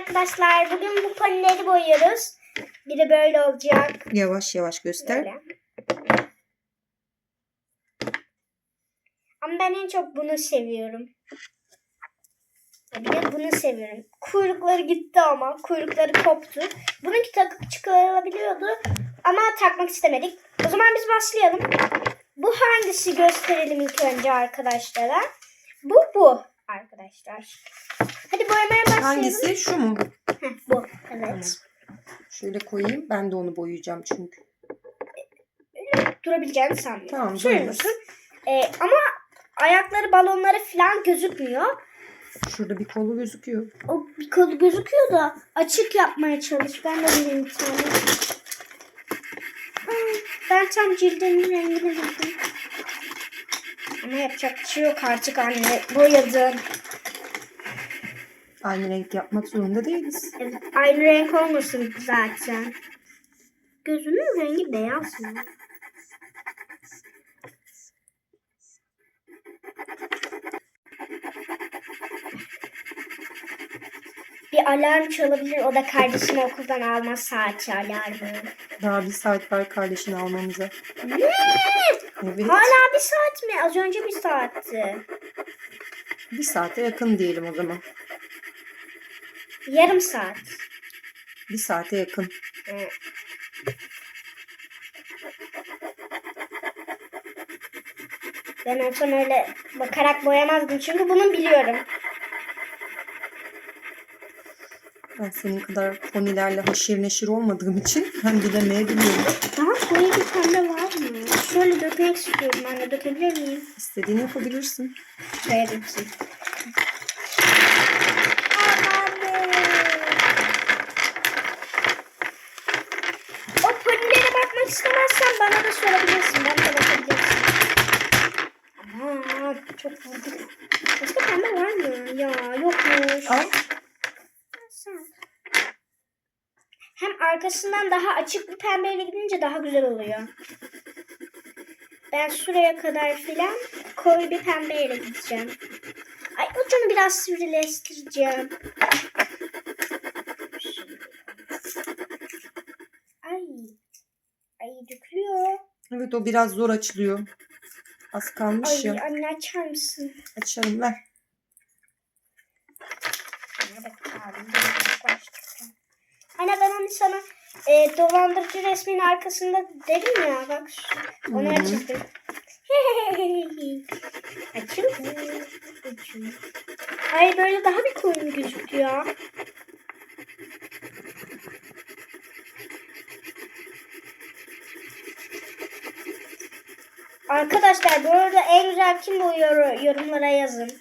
arkadaşlar. Bugün bu ponileri boyuyoruz. Biri böyle olacak. Yavaş yavaş göster. Böyle. Ama ben en çok bunu seviyorum. Bir de bunu seviyorum. Kuyrukları gitti ama. Kuyrukları koptu. Bununki takıp çıkarılabiliyordu. Ama takmak istemedik. O zaman biz başlayalım. Bu hangisi gösterelim ilk önce arkadaşlara. Bu bu arkadaşlar. Boyamaya başlayalım. Hangisi? Şu mu? Heh, bu. Evet. Şöyle koyayım. Ben de onu boyayacağım çünkü. Durabileceğini sanmıyorum. Tamam, musun? Ee, ama ayakları balonları falan gözükmüyor. Şurada bir kolu gözüküyor. O bir kolu gözüküyor da açık yapmaya çalış. Ben de bileyim bir tane. Ben tam cildinin rengini buldum. Ama yapacak bir şey yok artık anne. Boyadın. Aynı renk yapmak zorunda değiliz. Evet, aynı renk olmasın zaten. Gözünün rengi beyaz mı? Bir alarm çalabilir. O da kardeşini okuldan alma saati alarmı. Daha bir saat var kardeşini almamıza. Ne? Evet. Hala bir saat mi? Az önce bir saatti. Bir saate yakın diyelim o zaman. Yarım saat. Bir saate yakın. Ben olsam öyle bakarak boyamazdım çünkü bunu biliyorum. Ben senin kadar ponilerle haşir neşir olmadığım için ben bilemeyebiliyorum. Daha koyu bir pembe var mı? Şöyle dökmek istiyorum anne. Dökebilir miyim? İstediğini yapabilirsin. Şöyle döksün. İstemezsen bana da sorabilirsin. Bana da bakabilirsin. Aman çok vurdum. Başka pembe var mı? Ya yokmuş. Al. Hem arkasından daha açık bir pembeyle gidince daha güzel oluyor. Ben şuraya kadar filan koyu bir pembeyle gideceğim. Ay ucunu biraz sivrileştireceğim. Ay. Ay dökülüyor. Evet o biraz zor açılıyor. Az kalmış Ay ya. anne açar mısın? Açalım ver. Anne ben hani sana e, dolandırıcı resmin arkasında dedim ya bak onu açıldı. Açıldı. Açıldı. Ay böyle daha bir koyun gözüküyor. Arkadaşlar bu arada en güzel kim boyuyor yorumlara yazın.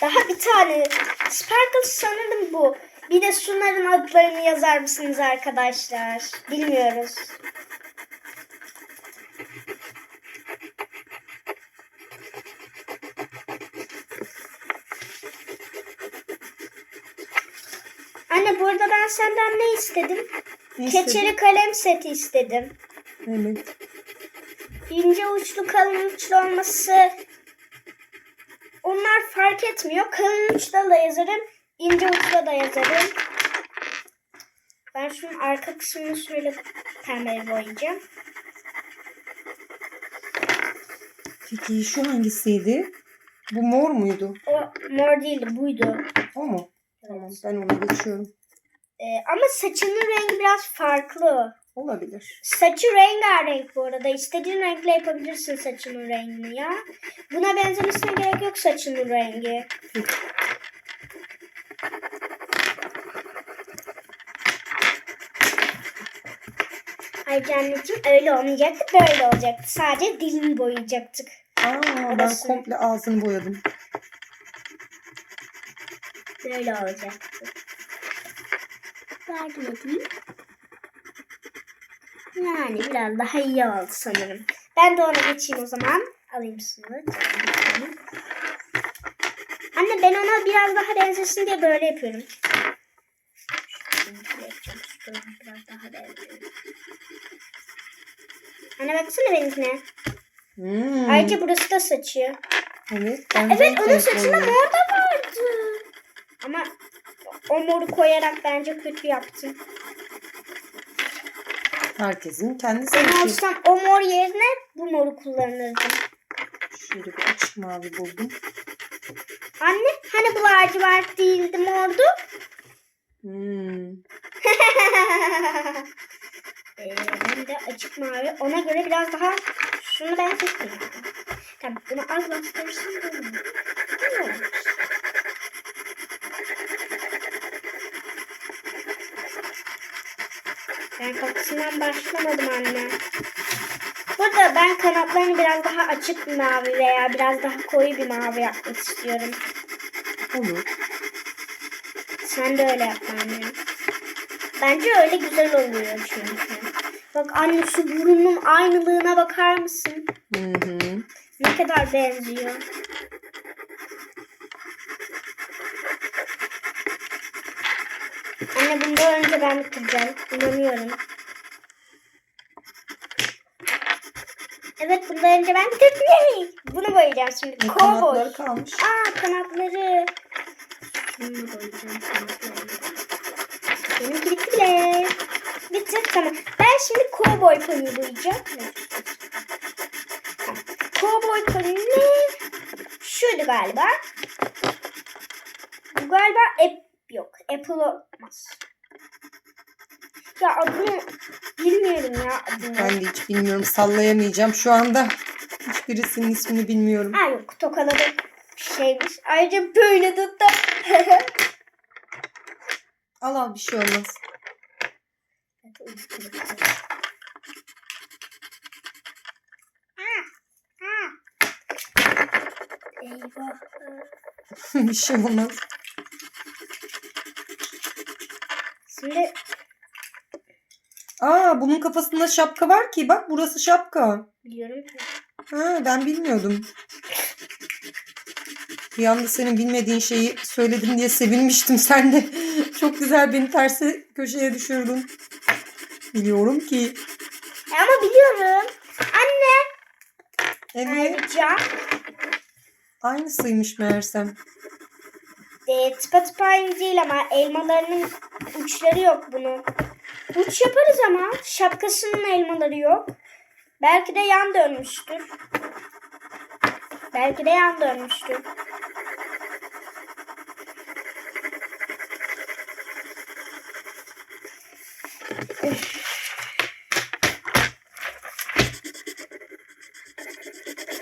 Daha bir tane. Sparkle sanırım bu. Bir de şunların adlarını yazar mısınız arkadaşlar? Bilmiyoruz. Anne bu arada ben senden ne istedim? Ne? Keçeli kalem seti istedim. Evet. İnce uçlu kalın uçlu olması onlar fark etmiyor. Kalın uçla da yazarım. ince uçla da yazarım. Ben şunun arka kısmını şöyle pembeye boyayacağım. Peki şu hangisiydi? Bu mor muydu? O mor değildi buydu. O mu? Tamam ben ona geçiyorum. Ee, ama saçının rengi biraz farklı. Olabilir. Saçı rengarenk bu arada. İstediğin renkle yapabilirsin saçının rengini ya. Buna benzemesine gerek yok saçının rengi. Peki. Ay anneciğim öyle olmayacaktı böyle olacaktı. Sadece dilini boyayacaktık. Aa ben Orası. komple ağzını boyadım. Böyle olacaktı. Yardım edeyim. Yani biraz daha iyi oldu sanırım. Ben de ona geçeyim o zaman. Alayım şunu. Anne ben ona biraz daha benzesin diye böyle yapıyorum. Biraz daha benziyor. Anne baksana benimkine. Hmm. Ayrıca burası da saçı. Evet. Evet onun saçında mor da vardı. Ama o moru koyarak bence kötü yaptın. Herkesin kendi zevki. olsam o mor yerine bu moru kullanırdım. Şöyle bir açık mavi buldum. Anne hani bu lacivert değildi mordu? Hmm. ee, ben de açık mavi. Ona göre biraz daha şunu ben seçtim. Tamam bunu az bastırırsam olur. Olur. Ben kafasından başlamadım anne. Burada ben kanatlarını biraz daha açık bir mavi veya biraz daha koyu bir mavi yapmak istiyorum. Olur. Sen de öyle yapma anne. Bence öyle güzel oluyor çünkü. Bak anne şu burnunun aynılığına bakar mısın? Hı hı. Ne kadar benziyor. Anne bundan önce ben bitireceğim. İnanıyorum. Evet bundan önce ben bitirdim. Bunu boyayacağım şimdi. Cowboy. kanatları kalmış. Aa kanatları. Şunu boyayacağım. Benimki bitti bile. Bitti tamam. Ben şimdi cowboy pony'i boyayacağım. Cowboy pony ne? Şuydu galiba. Bu galiba yok. Apple olmaz. Ya adını bilmiyorum ya adını. Ben de hiç bilmiyorum. Sallayamayacağım şu anda. Hiçbirisinin ismini bilmiyorum. Ha yok tokaladı bir şeymiş. Ayrıca böyle tuttu. Al al bir şey olmaz. Eyvah. bir şey olmaz. Şimdi Aa bunun kafasında şapka var ki. Bak burası şapka. biliyorum. Ha ben bilmiyordum. Bir anda senin bilmediğin şeyi söyledim diye sevinmiştim sen de. Çok güzel beni tersi köşeye düşürdün. Biliyorum ki. E Ama biliyorum. Anne. Evet. Ayrıca Aynısıymış meğersem. e, tıpatıp aynı değil ama elmalarının uçları yok bunun. Uç yaparız ama şapkasının elmaları yok. Belki de yan dönmüştür. Belki de yan dönmüştür.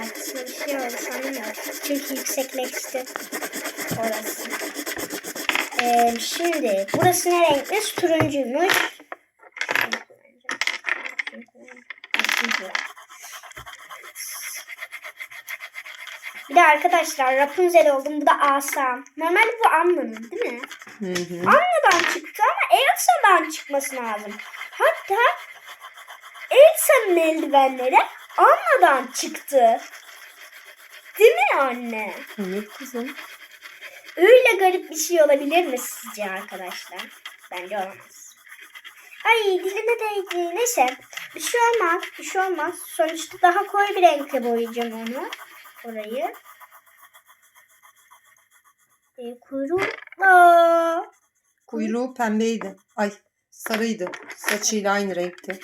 Arkasına bir şey oldu ya. Çünkü yüksekleşti orası. Ee, şimdi burası ne renkmiş? Turuncuymuş. Bir de arkadaşlar Rapunzel oldum. Bu da Asam. Normalde bu Anna'nın değil mi? Hı hı. Anna'dan çıktı ama Elsa'dan çıkması lazım. Hatta Elsa'nın eldivenleri Anna'dan çıktı. Değil mi anne? Evet kızım. Öyle garip bir şey olabilir mi sizce arkadaşlar? Bence olamaz. Ay dilime değdi. Neyse. Bir şey olmaz. Bir şey olmaz. Sonuçta daha koyu bir renkle boyayacağım onu. Orayı. E, kuyruğu. Kuyruğu pembeydi. Ay sarıydı. Saçıyla aynı renkti.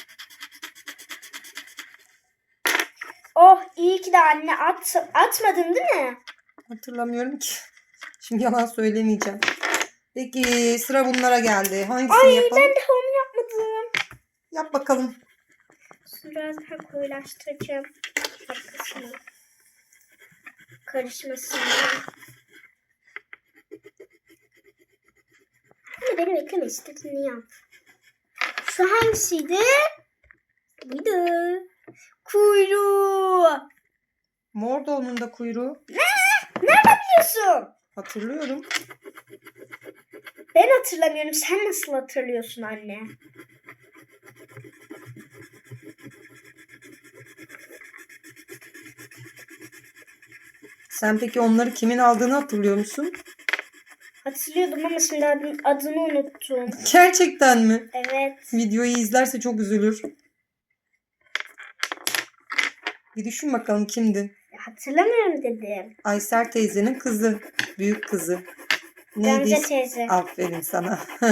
Oh iyi ki de anne at, atmadın değil mi? Hatırlamıyorum ki. Şimdi yalan söylemeyeceğim. Peki sıra bunlara geldi. Hangisini Ay yapalım? ben de onu yapmadım. Yap bakalım. Biraz daha koyulaştıracağım. Şapkasını. Karışmasın. Hani beni bekleme istediğini yap. Şu hangisiydi? Buydu. Kuyruğu. Mor da onun da kuyruğu. Nereden biliyorsun? Hatırlıyorum. Ben hatırlamıyorum. Sen nasıl hatırlıyorsun anne? Sen peki onları kimin aldığını hatırlıyor musun? Hatırlıyordum ama şimdi adını, adını unuttum. Gerçekten mi? Evet. Videoyu izlerse çok üzülür. Bir düşün bakalım kimdi? Hatırlamıyorum dedim. Ayser teyzenin kızı. Büyük kızı. Gamze Neydi? teyze. Aferin sana.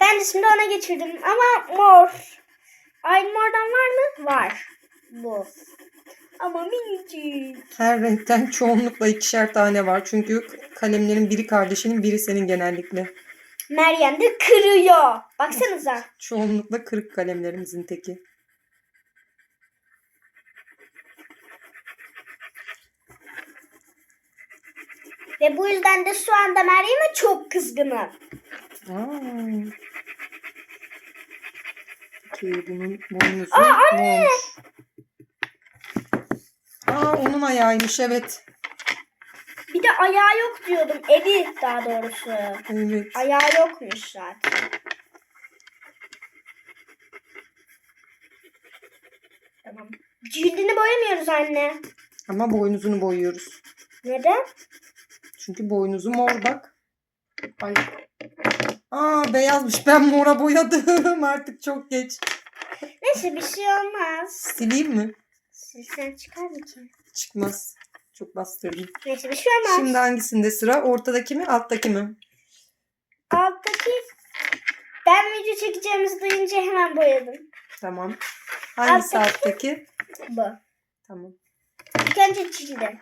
Ben de şimdi ona geçirdim ama mor. Aynı mordan var mı? Var. Bu. Ama minicik. Her renkten çoğunlukla ikişer tane var. Çünkü kalemlerin biri kardeşinin biri senin genellikle. Meryem de kırıyor. Baksanıza. Çoğunlukla kırık kalemlerimizin teki. Ve bu yüzden de şu anda Meryem'e çok kızgınım. Aa. Peki bunun boynuzu Aa, ne anne! olmuş? Aa onun ayağıymış evet. Bir de ayağı yok diyordum. Eli daha doğrusu. Evet. Ayağı yokmuş zaten. Tamam. Cildini boyamıyoruz anne. Ama boynuzunu boyuyoruz. Neden? Çünkü boynuzu mor bak. Ay. Aa beyazmış. Ben mora boyadım. Artık çok geç. Neyse bir şey olmaz. Sileyim mi? Silsen çıkar mı ki? Çıkmaz. Çok bastırdım. Neyse bir şey olmaz. Şimdi hangisinde sıra? Ortadaki mi? Alttaki mi? Alttaki ben video çekeceğimizi duyunca hemen boyadım. Tamam. Hangisi Alttaki- alttaki? Bu. Tamam. İlk önce cildi.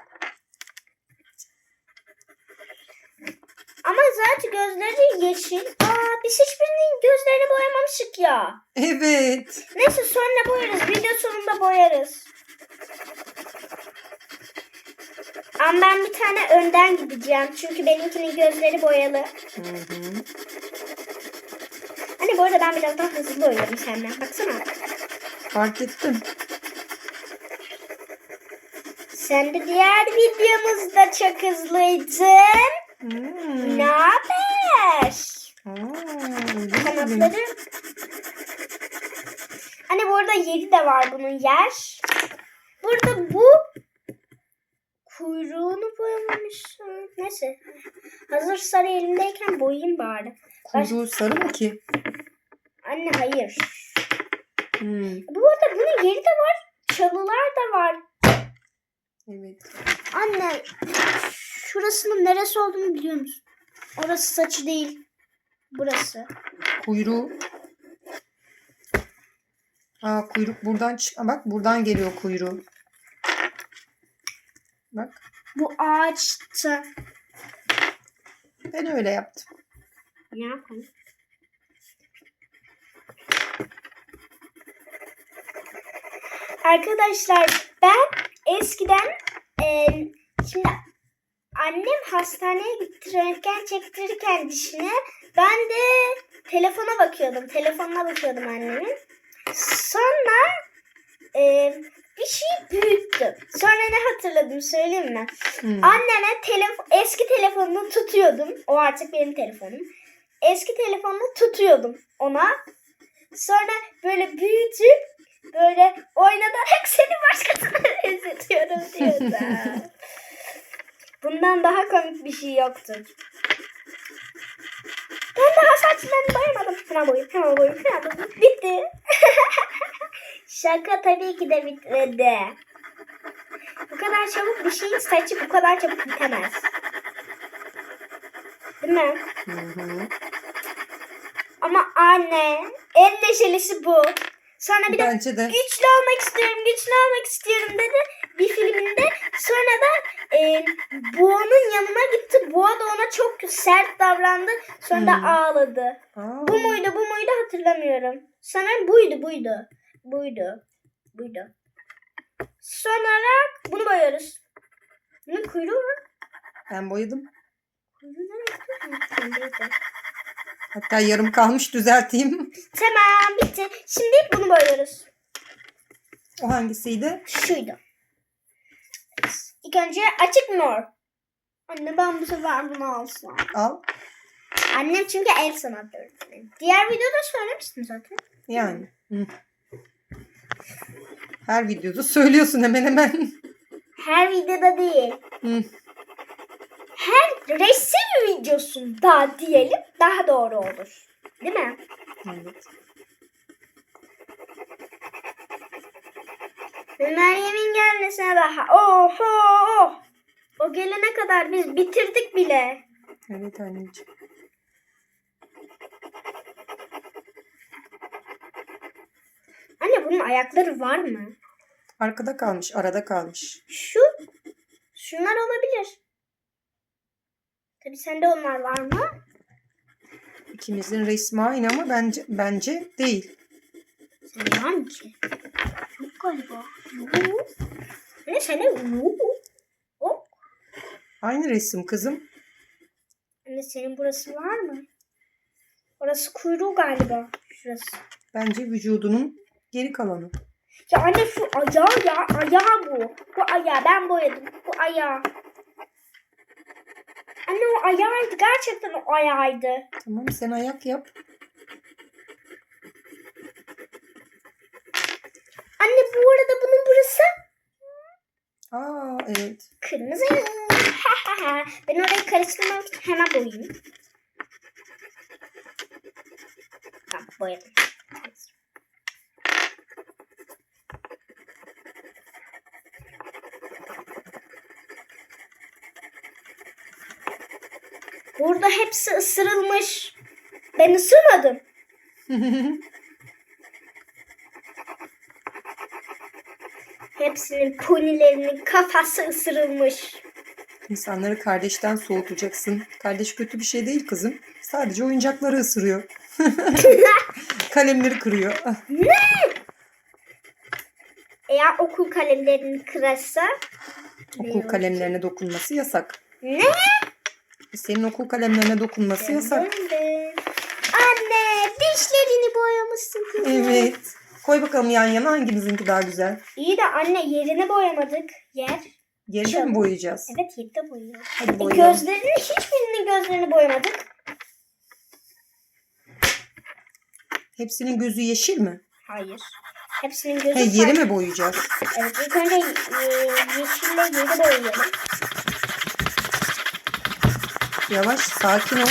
Ama zaten gözleri yeşil. Aa biz hiçbirinin gözlerini boyamamışık ya. Evet. Neyse sonra boyarız. Video sonunda boyarız. Ama ben bir tane önden gideceğim. Çünkü benimkinin gözleri boyalı. Hı hı. Hani bu arada ben biraz daha hızlı boyuyorum senden. Baksana. Fark ettim. Sen de diğer videomuzda çok hızlıydın. Hmm. Ne haber? Mi? Kanatları. Hani burada yeri de var bunun yer. Burada bu kuyruğunu boyamamışsın. Neyse. Hazır sarı elimdeyken boyayayım bari. Kuyruğu sarı mı ki? Anne hayır. Hmm. Bu arada bunun yeri de var. Çalılar da var. Evet. Anne şurasının neresi olduğunu biliyor musun? Orası saçı değil. Burası. Kuyruğu. Aa kuyruk buradan çık. Bak buradan geliyor kuyruğu. Bak. Bu ağaçta. Ben öyle yaptım. Ne yapalım? Arkadaşlar ben eskiden e, şimdi annem hastaneye gitti röntgen çektirirken dişine ben de telefona bakıyordum. Telefonuna bakıyordum annemin. Sonra e, bir şey büyüttüm. Sonra ne hatırladım söyleyeyim mi? Hmm. Anneme telefon eski telefonunu tutuyordum. O artık benim telefonum. Eski telefonunu tutuyordum ona. Sonra böyle büyütüp böyle oynatarak seni başkasına benzetiyorum diyordu. Bundan daha komik bir şey yoktur. Ben daha saçlarını boyamadım. Hemen boyayım, hemen boyayım, hemen boyayım. Bitti. Şaka tabii ki de bitmedi. Bu kadar çabuk bir şeyin saçı bu kadar çabuk bitemez. Değil mi? Hı hı. Ama anne en neşelisi bu. Sonra bir de Bence de. güçlü olmak istiyorum, güçlü olmak istiyorum dedi bir filminde. Sonra da e, Boğa'nın yanına gitti. Boğa da ona çok sert davrandı. Sonra Hmm. da ağladı. Aa, Bu muydu, bu muydu hatırlamıyorum. Sanırım buydu, buydu. Buydu. Buydu. Sonra bunu boyuyoruz. Bunun kuyruğu mu? ben boyadım. Kuyruğu nerede? Hatta yarım kalmış düzelteyim. Tamam bitti. Şimdi bunu boyuyoruz. O hangisiydi? Şuydu. İlk önce açık mor. Anne ben bu sefer bunu alsam. Al. Annem çünkü el sanatı öğretmeni. Diğer videoda söylemiştim zaten. Yani. Hı. Her videoda söylüyorsun hemen hemen. Her videoda değil. Hı. Her resim videosunda diyelim daha doğru olur. Değil mi? Evet. Ve Meryem'in gelmesine daha. Oho! O gelene kadar biz bitirdik bile. Evet anneciğim. Anne bunun ayakları var mı? Arkada kalmış, arada kalmış. Şu, şunlar olabilir. Tabii sende onlar var mı? İkimizin resmi aynı ama bence bence değil. Sende var mı ki? Yok galiba. Yok. Ne sende yok. Yok. Aynı resim kızım. Anne senin burası var mı? Orası kuyruğu galiba. Şurası. Bence vücudunun geri kalanı. Ya anne şu ayağı ya. Ayağı bu. Bu ayağı ben boyadım. Bu ayağı. Ayağıydı. Gerçekten o ayağıydı. Tamam sen ayak yap. Anne bu arada bunun burası Aa evet. kırmızı. ben orayı karıştırmak için hemen boyayayım. Tamam boyadım. Burada hepsi ısırılmış. Ben ısırmadım. Hepsinin ponilerinin kafası ısırılmış. İnsanları kardeşten soğutacaksın. Kardeş kötü bir şey değil kızım. Sadece oyuncakları ısırıyor. Kalemleri kırıyor. Ah, Eğer okul kalemlerini kırarsa Okul kalemlerine dokunması yasak. ne? Senin okul kalemlerine dokunması yasak. Anne dişlerini boyamışsın kızım. Evet. Koy bakalım yan yana hangimizinki daha güzel. İyi de anne yerini boyamadık. Yer. Yerine mi boyayacağız? Evet yerde boyuyor. Hadi E, boyayalım. gözlerini hiçbirinin gözlerini boyamadık. Hepsinin gözü yeşil mi? Hayır. Hepsinin gözü He, yeri farklı. mi boyayacağız? Evet ilk önce e, yeşille yeri boyayalım. Yavaş sakin ol.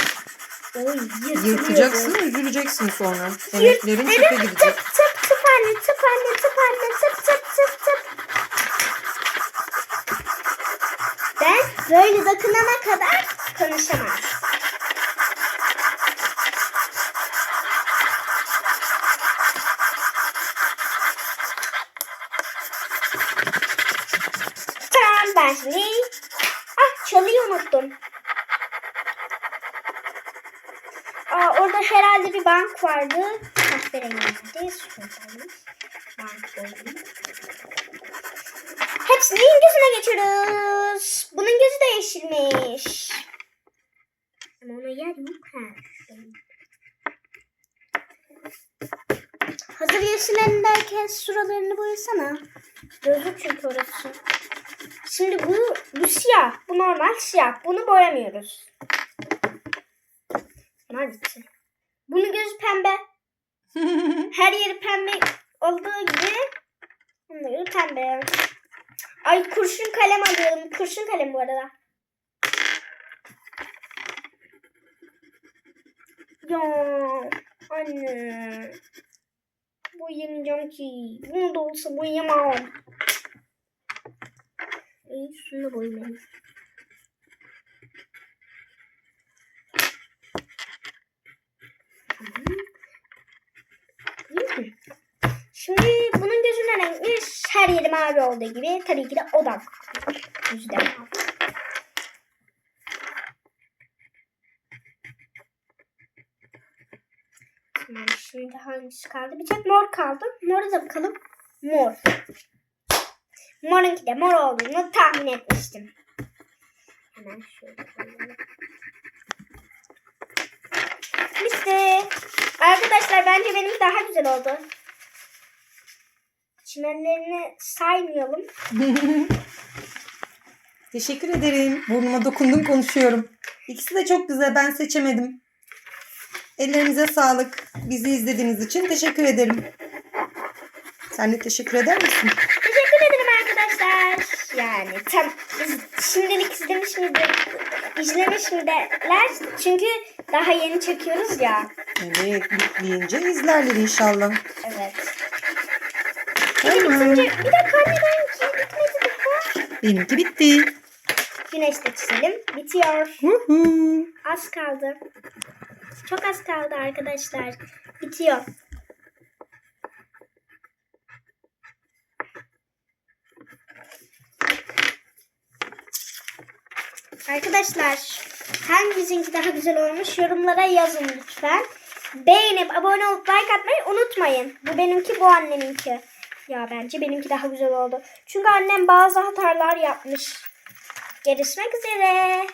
Oy Yırtacaksın üzüleceksin sonra. Emeklerin çöpe gidecek. Tıp tıp tıp anne tıp anne tıp anne tıp tıp tıp tıp. Ben böyle dokunana kadar konuşamam. Tamam ben şimdi... Ah çalıyı unuttum. Aa, orada herhalde bir bank vardı. Kahverengiydi. Şuradaymış. Bank boyayım. Hepsini gözüne geçiyoruz. Bunun gözü de yeşilmiş. Ama ona yer yok. Ha. Hazır yeşillerindeyken şuralarını boyasana. Gözü çünkü orası. Şimdi bu, bu siyah. Bu normal siyah. Bunu boyamıyoruz. Bunlar bitti. Bunun gözü pembe. Her yeri pembe olduğu gibi bunları pembe. Ay kurşun kalem alıyorum. Kurşun kalem bu arada. Ya anne. Boyayamayacağım ki. Bunu da olsa boyayamam. İyi şunu da boyamayayım. Tamam. Şimdi bunun gözüne renkmiş. Her yeri mavi olduğu gibi. Tabii ki de o da Yüzü de mavi. Tamam, şimdi hangisi kaldı? Bir tek mor kaldı. Mora da bakalım. Mor. Morunki de mor olduğunu tahmin etmiştim. Hemen şöyle koyalım. Bitti. Arkadaşlar bence benimki daha güzel oldu. Çimenlerini saymayalım. Teşekkür ederim. Burnuma dokundum konuşuyorum. İkisi de çok güzel. Ben seçemedim. Ellerinize sağlık. Bizi izlediğiniz için teşekkür ederim. Sen de teşekkür eder misin? Teşekkür ederim arkadaşlar. Yani tam şimdilik izlemiş miydi? İzlemiş mi derler? Çünkü daha yeni çekiyoruz ya. Evet, yükleyince izlerler inşallah. Evet. De bitince bir dakika anne benimki bitmedi daha. Benimki bitti. Güneşte çizelim. Bitiyor. Huhu. Az kaldı. Çok az kaldı arkadaşlar. Bitiyor. Arkadaşlar hangimizinki daha güzel olmuş yorumlara yazın lütfen. Beğenip abone olup like atmayı unutmayın. Bu benimki bu anneminki. Ya bence benimki daha güzel oldu. Çünkü annem bazı hatalar yapmış. Görüşmek üzere.